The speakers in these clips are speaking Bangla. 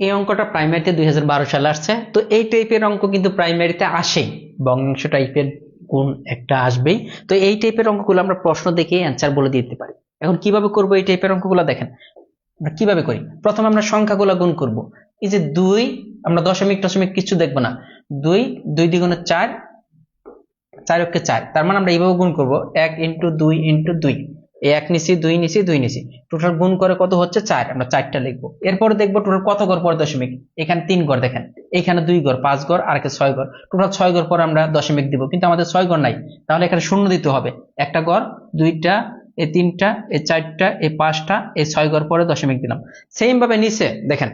এই অঙ্কটা প্রাইমারিতে দুই হাজার বারো সালে আসছে। তো এই টাইপের অঙ্ক কিন্তু প্রাইমারিতে আসেই। ভগ্নাংশ টাইপের গুণ একটা আসবেই। তো এই টাইপের অঙ্কগুলো আমরা প্রশ্ন দেখে অ্যান্সার বলে দিতে পারি। এখন কীভাবে করব এই টাইপের অঙ্কগুলো দেখেন। আমরা কীভাবে করি? প্রথমে আমরা সংখ্যাগুলো গুণ করব। এই যে দুই, আমরা দশমিক দশমিক কিছু দেখব না। দুই দুই দ্বিগুণে চার চার অক্ষে চার। তার মানে আমরা এইভাবে গুণ করব। এক ইন্টু দুই ইন্টু দুই। এক নিচি দুই নিচি দুই নিচি টোটাল গুণ করে কত হচ্ছে? চার। আমরা চারটা লিখব। এরপরে দেখব টোটাল কত ঘর পরে দশমিক এখানে তিন ঘর দেখেন। এখানে দুই ঘর, পাঁচ ঘর, আর এখানে ছয় ঘর। টোটাল ছয় ঘর পরে আমরা দশমিক দিব। কিন্তু আমাদের ছয় ঘর নাই। তাহলে এখানে শূন্য দিতে হবে। একটা ঘর, দুইটা এই তিনটা এই চারটা এই পাঁচটা এই ছয় ঘর পরে দশমিক দিলাম। সেম ভাবে নিচে দেখেন।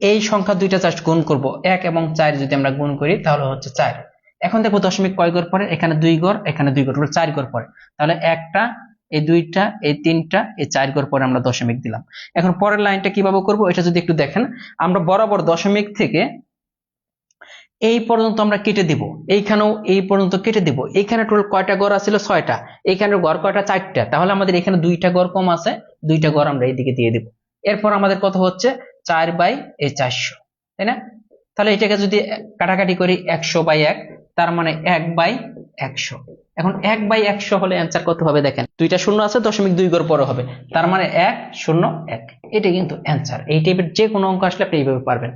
এই সংখ্যা দুইটা জাস্ট গুণ করব। এক এবং চার যদি আমরা গুণ করি, তাহলে হচ্ছে চার। এখন দেখব দশমিক কয় ঘর পরে? এখানে দুই ঘর, এখানে দুই ঘর। টোটাল চার ঘর পরে। তাহলে একটা এই দুইটা, এই তিনটা, এই চার ঘর পরে আমরা দশমিক দিলাম। এখন পরের লাইনটা কীভাবে করব এটা যদি একটু দেখেন, আমরা বরাবর দশমিক থেকে এই পর্যন্ত আমরা কেটে দিব, এইখানেও এই পর্যন্ত কেটে দিব। এইখানে টোটাল কয়টা ঘর আছিল? ছয়টা। এইখানে ঘর কয়টা? চারটা। তাহলে আমাদের এখানে দুইটা ঘর কম আছে, দুইটা ঘর আমরা এইদিকে দিয়ে দিব। এরপর আমাদের কত হচ্ছে? চার বাই এই চারশো, তাই না? তাহলে এটাকে যদি কাটাকাটি করি একশো বাই এক, তার মানে এক বাই একশো। এখন এক বাই একশো হলে অ্যান্সার কত হবে দেখেন? দুইটা শূন্য আছে, দশমিক দুই গড় পরে হবে। তার মানে এক, শূন্য, এক। এটা কিন্তু অ্যান্সার এই টাইপের যে কোনো অঙ্ক আসলে আপনি এইভাবে পারবেন।